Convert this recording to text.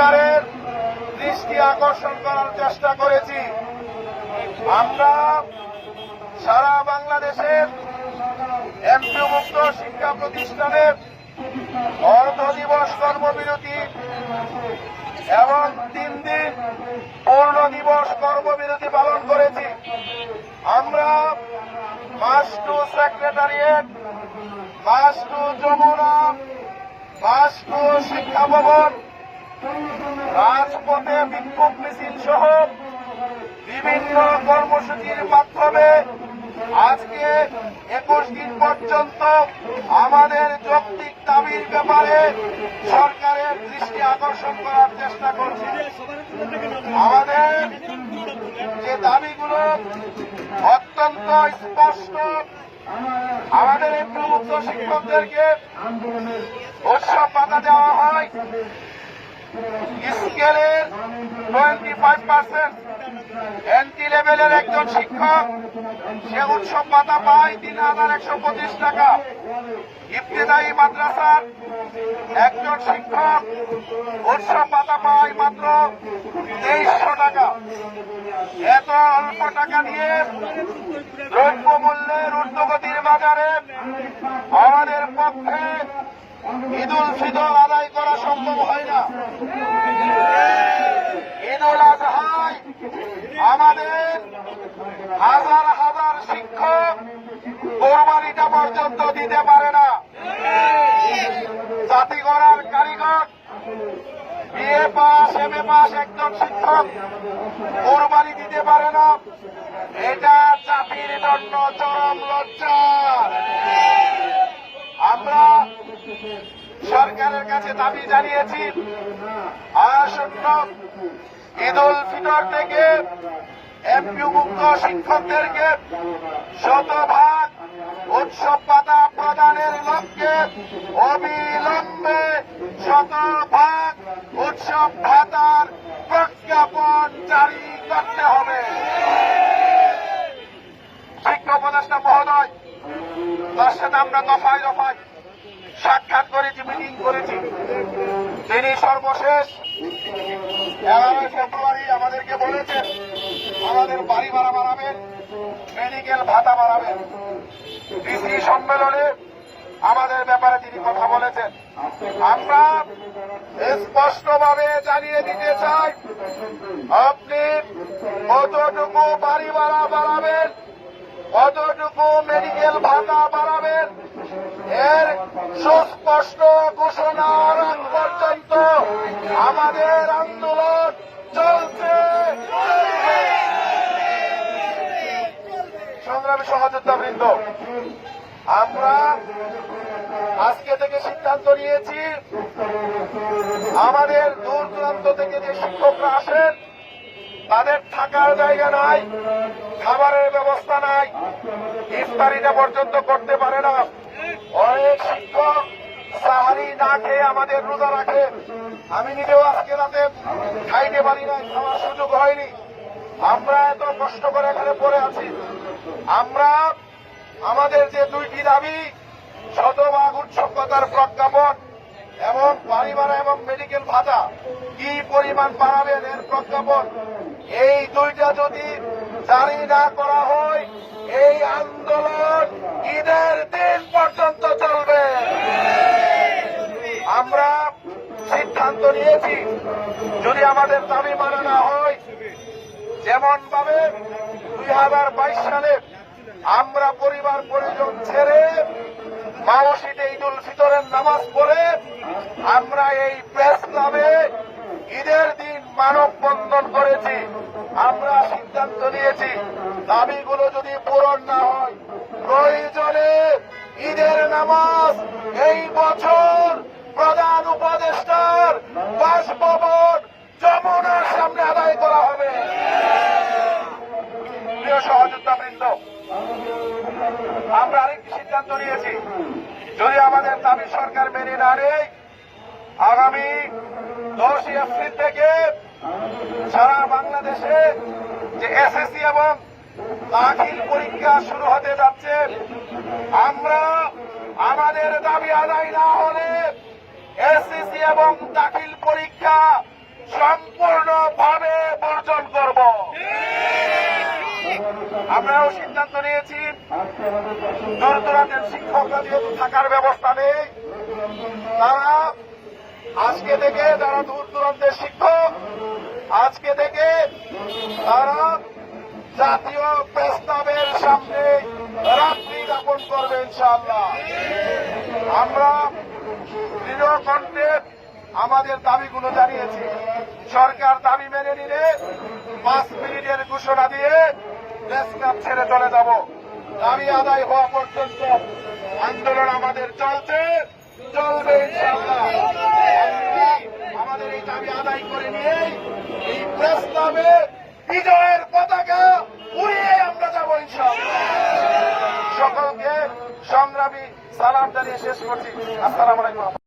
সরকারের দৃষ্টি আকর্ষণ করার চেষ্টা করেছি। আমরা সারা বাংলাদেশের এমপিওমুক্ত শিক্ষা প্রতিষ্ঠানে অর্ধ দিবস কর্মবিরতি এবং তিন দিন পূর্ণ দিবস কর্মবিরতি পালন করেছি। আমরা march to secretariat, march to Jamuna, march to Shiksha Bhaban রাজপথে বিক্ষোভ মিছিল সহ বিভিন্ন কর্মসূচির মাধ্যমে আজকে একুশ দিন পর্যন্ত আমাদের যৌক্তিক দাবির ব্যাপারে সরকারের দৃষ্টি আকর্ষণ করার চেষ্টা করছি। আমাদের যে দাবিগুলো অত্যন্ত স্পষ্ট, আমাদের এই প্রমুক্ত শিক্ষকদেরকে উৎসব পাতা দেওয়া হয়। স্কেলের টোয়েন্টি ফাইভ পার্সেন্ট এনটি লেভেলের একজন শিক্ষক, সে উৎসব ভাতা পায় তিন হাজার একশো পঁচিশ টাকা। ইফতেদায়ী মাদ্রাসার একজন শিক্ষক উৎসব ভাতা পায় মাত্র তেইশশো টাকা। এত অল্প টাকা নিয়ে দ্রব্য মূল্যের ঊর্ধ্বগতির বাজারে আমাদের পক্ষে ঈদুল ফিতর আদায় করা সম্ভব হয় না ঈদুল আজহায় আমাদের হাজার হাজার শিক্ষক কোরবানিটা পর্যন্ত দিতে পারে না। জাতি গড়ার কারিগর BA pass M A pass একজন শিক্ষক, কোরবানি দিতে পারে না। এটা জাতির জন্য চরম লজ্জা। আমরা সরকারের কাছে দাবি জানিয়েছি, আসন্ন ঈদ উল ফিতর থেকে এমপিউ মুক্ত শিক্ষকদেরকে শতভাগ উৎসব পাতা প্রদানের লক্ষ্যে অবিলম্বে শতভাগ উৎসব ভাতার প্রজ্ঞাপন জারি করতে হবে। শিক্ষা উপদেষ্টা মহোদয়, তার সাথে আমরা দফায় দফায় সাক্ষাৎ করেছি, মিটিং করেছি। তিনি সর্বশেষ এগারোই ফেব্রুয়ারি আমাদেরকে বলেছেন, আমাদের বাড়ি ভাড়া বাড়াবেন। মেডিকেল ভাতা বাড়াবেন ডিসি সম্মেলনে আমাদের ব্যাপারে তিনি কথা বলেছেন। আমরা স্পষ্টভাবে জানিয়ে দিতে চাই, আপনি কতটুকু বাড়ি ভাড়া বাড়াবেন, কতটুকু মেডিকেল ভাতা বাড়াবেন, এর সুস্পষ্ট ঘোষণা পর্যন্ত আমাদের আন্দোলন চলছে সংগ্রামী সহযোদ্ধা বৃন্দ। আমরা আজকে থেকে সিদ্ধান্ত নিয়েছি, আমাদের দূর দূরান্ত থেকে যে শিক্ষকরা আসেন, তাদের থাকার জায়গা নাই, খাবারের ব্যবস্থা নাই ইফতারিটা পর্যন্ত করতে পারে না। অনেক শিক্ষক সাহারি না খেয়ে আমাদের রোজা রাখে। আমি নিজেও আজকে রাতে খাইতে পারি না খাওয়ার সুযোগ হয়নি। আমরা এত কষ্ট করে এখানে পড়ে আছি। আমরা আমাদের যে দুইটি দাবি, শতভাগ উৎসবতার প্রজ্ঞাপন এবং ভাড়া এবং মেডিকেল ভাতা, কি পরিমাণ বাড়াবেন এর প্রজ্ঞাপন, এই দুইটা যদি জারি না করা হয়, এই আন্দোলন ঈদের দিন পর্যন্ত চলবে। আমরা সিদ্ধান্ত নিয়েছি, যদি আমাদের দাবি মানা না হয় যেমন ভাবে দুই হাজার বাইশ সালে আমরা পরিবার পরিজন ছেড়ে মাওসিতে ঈদুল ফিতরের নামাজ পড়ে আমরা এই প্রেস ক্লাবে ঈদের দিন মানববন্ধন করেছি। আমরা সিদ্ধান্ত নিয়েছি, দাবিগুলো যদি পূরণ না হয়, প্রয়োজনে ঈদের নামাজ এই বছর প্রধান উপদেষ্টার বাসভবন যমুনার সামনে আদায় করা হবে। প্রিয় সহযোদ্ধা বৃন্দ আমরা আরেকটি সিদ্ধান্ত নিয়েছি। যদি আমাদের দাবি সরকার মেনে না আগামী দশই এপ্রিল থেকে সারা বাংলাদেশে যে এসএসসি এবং দাখিল পরীক্ষা শুরু হতে যাচ্ছে, আমরা আমাদের দাবি আদায় না হলে এসএসসি এবং দাখিল পরীক্ষা সম্পূর্ণভাবে বর্জন করব আমরাও সিদ্ধান্ত নিয়েছি দূর দূরান্তের শিক্ষকরা যেহেতু থাকার ব্যবস্থা নেই। তারা আজকে থেকে যারা দূর দূরান্তের শিক্ষক, আজকে থেকে তারা জাতীয় প্রস্তাবের সামনে রাত্রি যাপন করবে ইনশাআল্লাহ। আমরা দৃঢ় কণ্ঠে আমাদের দাবিগুলো জানিয়েছি। সরকার দাবি মেনে নিলে পাঁচ মিনিটের ঘোষণা দিয়ে প্রেসক্লাব ছেড়ে চলে যাব। দাবি আদায় হওয়া পর্যন্ত আন্দোলন আমাদের চলছে। চলবে আমাদের এই দাবি আদায় করে নিয়ে এই প্রস্তাবে বিজয়ের পতাকা উড়িয়ে আমরা যাব সকলকে সংগ্রামী সালাম জানিয়ে শেষ করছি। আসসালাম আলাইকুম।